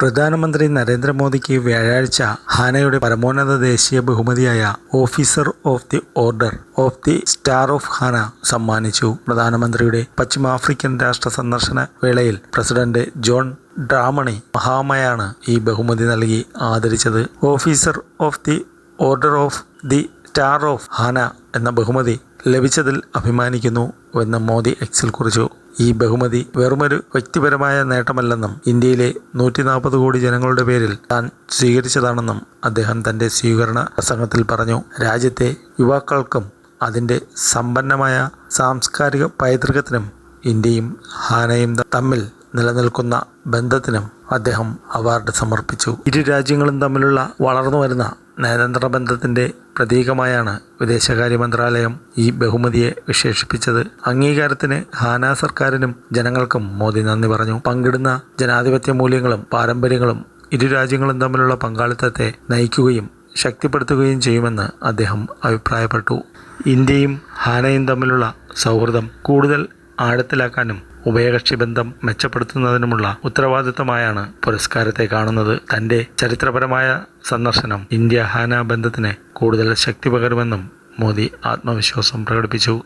പ്രധാനമന്ത്രി നരേന്ദ്രമോദിക്ക് വ്യാഴാഴ്ച ഹാനയുടെ പരമോന്നത ദേശീയ ബഹുമതിയായ officer of the order of the star of Ghana സമ്മാനിച്ചു. പ്രധാനമന്ത്രിയുടെ പശ്ചിമാഫ്രിക്കൻ രാഷ്ട്ര സന്ദർശന വേളയിൽ പ്രസിഡന്റ് ജോൺ ഡ്രാമണി മഹാമയാണ് ഈ ബഹുമതി നൽകി ആദരിച്ചത്. Officer of the order of the star of Ghana എന്ന ബഹുമതി ലഭിച്ചതിൽ അഭിമാനിക്കുന്നു എന്ന് മോദി എക്സിൽ കുറിച്ചു. ഈ ബഹുമതി വെറുമൊരു വ്യക്തിപരമായ നേട്ടമല്ലെന്നും ഇന്ത്യയിലെ നൂറ്റി നാൽപ്പത് കോടി ജനങ്ങളുടെ പേരിൽ താൻ സ്വീകരിച്ചതാണെന്നും അദ്ദേഹം തന്റെ സ്വീകരണ പ്രസംഗത്തിൽ പറഞ്ഞു. രാജ്യത്തെ യുവാക്കൾക്കും അതിന്റെ സമ്പന്നമായ സാംസ്കാരിക പൈതൃകത്തിനും ഇന്ത്യയും ഹാനയും തമ്മിൽ നിലനിൽക്കുന്ന ബന്ധത്തിനും അദ്ദേഹം അവാർഡ് സമർപ്പിച്ചു. ഇരു രാജ്യങ്ങളും തമ്മിലുള്ള വളർന്നു വരുന്ന നയതന്ത്ര ബന്ധത്തിന്റെ പ്രതീകമായാണ് വിദേശകാര്യ മന്ത്രാലയം ഈ ബഹുമതിയെ വിശേഷിപ്പിച്ചത്. അംഗീകാരത്തിന് ഹാന സർക്കാരിനും ജനങ്ങൾക്കും മോദി നന്ദി പറഞ്ഞു. പങ്കിടുന്ന ജനാധിപത്യ മൂല്യങ്ങളും പാരമ്പര്യങ്ങളും ഇരു രാജ്യങ്ങളും തമ്മിലുള്ള പങ്കാളിത്തത്തെ നയിക്കുകയും ശക്തിപ്പെടുത്തുകയും ചെയ്യുമെന്ന് അദ്ദേഹം അഭിപ്രായപ്പെട്ടു. ഇന്ത്യയും ഹാനയും തമ്മിലുള്ള സൗഹൃദം കൂടുതൽ ആഴത്തിലാക്കാനും ഉഭയകക്ഷി ബന്ധം മെച്ചപ്പെടുത്തുന്നതിനുമുള്ള ഉത്തരവാദിത്തമായാണ് പുരസ്കാരത്തെ കാണുന്നത്. തന്റെ ചരിത്രപരമായ സന്ദർശനം ഇന്ത്യ ഹാന ബന്ധത്തിന് കൂടുതൽ ശക്തി പകരുമെന്നും മോദി ആത്മവിശ്വാസം പ്രകടിപ്പിച്ചു.